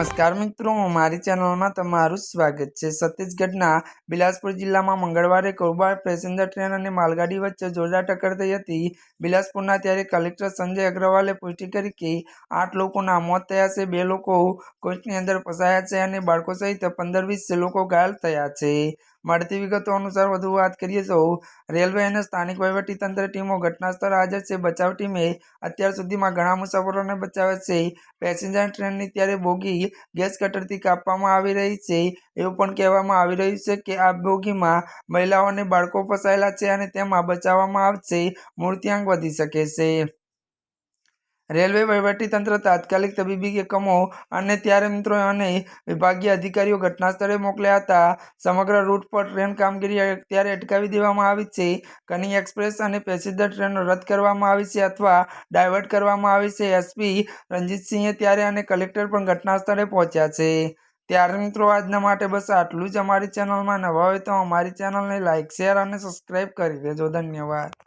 નમસ્કાર મિત્રો, મારી ચેનલમાં તમારું સ્વાગત છે. છત્તીસગઢના બિલાસપુર જિલ્લામાં મંગળવારે કોરબા પેસેન્જર ટ્રેન અને માલગાડી વચ્ચે જોરદાર ટક્કર થઈ હતી. બિલાસપુરના ત્યારે કલેક્ટર સંજય અગ્રવાલે પુષ્ટિ કરી કે આઠ લોકોના મોત થયા છે, બે લોકો કોચની અંદર ફસાયા છે અને બાળકો સહિત પંદર વીસ લોકો ઘાયલ થયા છે. મળતી વિગતો અનુસાર વધુ વાત કરીએ તો રેલવે અને સ્થાનિક વહીવટીતંત્ર ટીમો ઘટના સ્થળે હાજર છે. બચાવ ટીમે અત્યાર સુધીમાં ઘણા મુસાફરોને બચાવ્યા છે. પેસેન્જર ટ્રેનની ત્યારે બોગી ગેસ કટરથી કાપવામાં આવી રહી છે. એવું પણ કહેવામાં આવી રહ્યું છે કે આ બોગીમાં મહિલાઓ અને બાળકો ફસાયેલા છે અને તેમાં બચાવવામાં આવશે. મૃત્યુઆંક વધી શકે છે. રેલવે વહીવટીતંત્ર તાત્કાલિક તબીબી એકમો અને ત્યારે મિત્રો અને વિભાગીય અધિકારીઓ ઘટના સ્થળે મોકલ્યા હતા. સમગ્ર રૂટ પર ટ્રેન કામગીરી અત્યારે અટકાવી દેવામાં આવી છે. કની એક્સપ્રેસ અને પેસેન્જર ટ્રેનો રદ કરવામાં આવી છે અથવા ડાયવર્ટ કરવામાં આવી છે. એસપી રણજીતસિંહે ત્યારે અને કલેક્ટર પણ ઘટના સ્થળે પહોંચ્યા છે. ત્યારે મિત્રો આજના માટે બસ આટલું જ અમારી ચેનલમાં નવા હોય તો અમારી ચેનલને લાઇક શેર અને સબસ્ક્રાઈબ કરી દેજો. ધન્યવાદ.